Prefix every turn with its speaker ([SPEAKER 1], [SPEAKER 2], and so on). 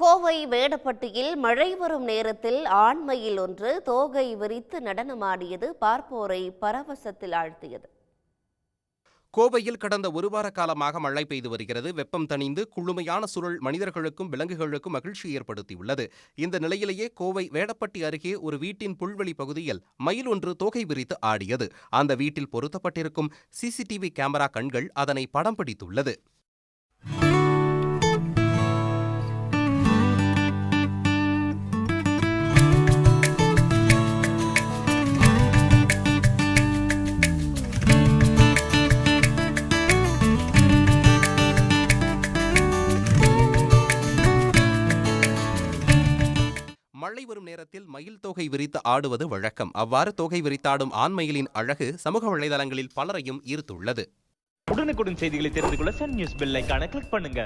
[SPEAKER 1] கோவை வேடப்பட்டியில் மழை வரும் நேரத்தில் ஆண்மையில் ஒன்று தோகை விரித்து நடனமாடியது பார்ப்போரை பரவசத்தில் ஆழ்த்தியது.
[SPEAKER 2] கோவையில் கடந்த ஒரு வார காலமாக மழை பெய்து வருகிறது. வெப்பம் தணிந்து குளுமையான சுருள் மனிதர்களுக்கும் விலங்குகளுக்கும் மகிழ்ச்சி ஏற்படுத்தியுள்ளது. இந்த நிலையிலேயே கோவை வேடப்பட்டி அருகே ஒரு வீட்டின் புல்வெளி பகுதியில் மயில் ஒன்று தோகை விரித்து ஆடியது. அந்த வீட்டில் பொருத்தப்பட்டிருக்கும் சிசிடிவி கேமரா கண்கள் அதனை படம் பிடித்துள்ளது. மழை வரும் நேரத்தில் மயில் தொகை விரித்து ஆடுவது வழக்கம். அவ்வாறு தொகை விரித்தாடும் ஆண் மயிலின் அழகு சமூக வலைதளங்களில் பலரையும் ஈர்த்துள்ளது.
[SPEAKER 3] உடனுக்குடன் செய்திகளை தெரிந்து கொள்ள சன் நியூஸ் பெல் கிளிக் பண்ணுங்க.